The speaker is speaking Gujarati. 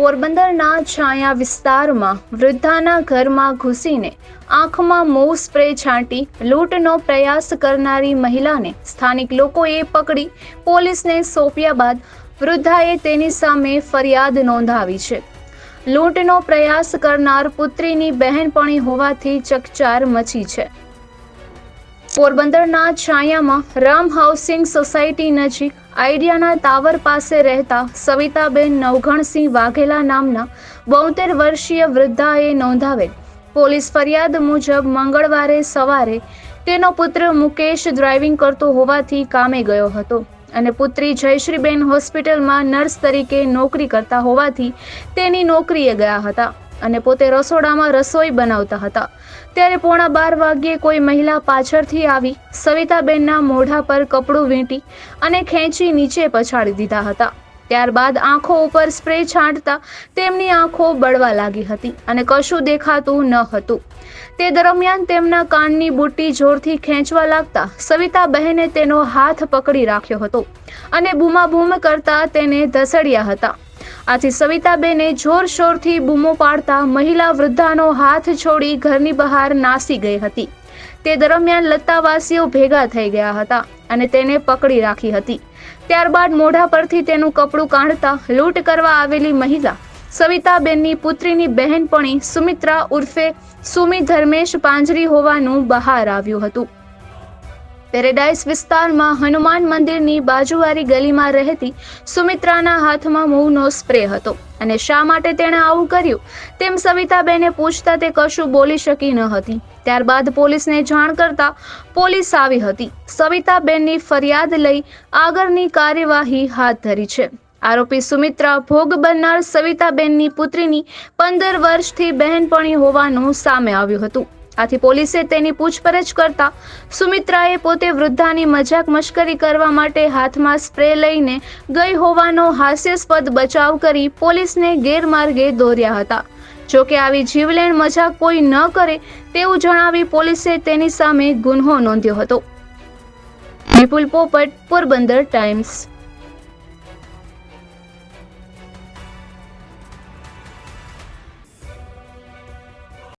પોરબંદરના છાયા વિસ્તારમાં વૃદ્ધાના ઘરમાં ઘૂસીને આંખમાં મોં સ્પ્રે છાંટી લૂંટનો પ્રયાસ કરનારી મહિલાને સ્થાનિક લોકોએ પકડી પોલીસને સોંપ્યા બાદ વૃદ્ધાએ તેની સામે ફરિયાદ નોંધાવી છે. લૂંટનો પ્રયાસ કરનાર પુત્રીની બહેનપણી હોવાથી ચકચાર મચી છે. પોરબંદરના છાયામાં રામ હાઉસિંગ સોસાયટી નજીક આઈડિયાના ટાવર પાસે રહેતા સવિતાબેન નવઘણસિંહ વાઘેલા નામના બોતેર વર્ષીય વૃદ્ધાએ નોંધાવેલ. પોલીસ ફરિયાદ મુજબ મંગળવારે સવારે તેનો પુત્ર મુકેશ ડ્રાઇવિંગ કરતો હોવાથી કામે ગયો હતો અને પુત્રી જયશ્રીબેન હોસ્પિટલમાં નર્સ તરીકે નોકરી કરતા હોવાથી તેની નોકરીએ ગયા હતા. અને પોતે રસોડામાં રસોઈ બનાવતા હતા. ત્યારે પોણા બાર વાગ્યે કોઈ મહિલા પાછળથી આવી, સવિતાબેનના મોઢા પર કપડું વીંટી અને ખેંચી નીચે પછાડી દીધા હતા. ત્યારબાદ આંખો ઉપર સ્પ્રે છાંટતા તેમની આંખો બળવા લાગી હતી અને કશું દેખાતું ન હતું. તે દરમિયાન તેમના કાનની બુટ્ટી જોરથી ખેંચવા લાગતા સવિતા બહેને તેનો હાથ પકડી રાખ્યો હતો અને બૂમાબૂમ કરતા તેને ધસડ્યા હતા. આથી સવિતાબેને જોરશોરથી બૂમો પાડતા મહિલા વૃદ્ધાનો હાથ છોડી ઘરની બહાર નાસી ગઈ હતી. તે દરમિયાન લત્તાવાસીઓ ભેગા થઈ ગયા હતા અને તેને પકડી રાખી હતી. ત્યારબાદ મોઢા પરથી તેનું કપડું કાઢતા લૂંટ કરવા આવેલી મહિલા સવિતાબેનની પુત્રીની બહેનપણી સુમિત્રા ઉર્ફે સુમી ધર્મેશ પાંજરી હોવાનું બહાર આવ્યું હતું. પેરેડાઇસ વિસ્તારમાં હનુમાન મંદિરની બાજુવાળી ગલીમાં રહેતી સુમિત્રાના હાથમાં મૂવનો સ્પ્રે હતો. અને શા માટે તેણે આવું કર્યું? તેમ સવિતાબેને પૂછતા તે કશું બોલી શકી ન હતી. ત્યારબાદ પોલીસને જાણ કરતા પોલીસ આવી હતી. સવિતાબેનની ફરિયાદ લઈ આગળની કાર્યવાહી હાથ ધરી છે. આરોપી સુમિત્રા ભોગ બનનાર સવિતાબેનની પુત્રીની પંદર વર્ષથી બહેનપણી હોવાનું સામે આવ્યું હતું. આથી પોલીસે તેની પૂછપરછ કરતા સુમિત્રાએ પોતે વૃદ્ધાની મજાક મશ્કરી કરવા માટે હાથમાં સ્પ્રે લઈને ગઈ હોવાનો હાસ્યાસ્પદ બચાવ કરી પોલીસને ગેરમાર્ગે દોર્યા હતા. જોકે આવી જીવલેણ મજાક કોઈ ન કરે તેવું જણાવી પોલીસે તેની સામે ગુન્હો નોંધ્યો હતો. વિપુલ પોપટ, પોરબંદર ટાઈમ્સ.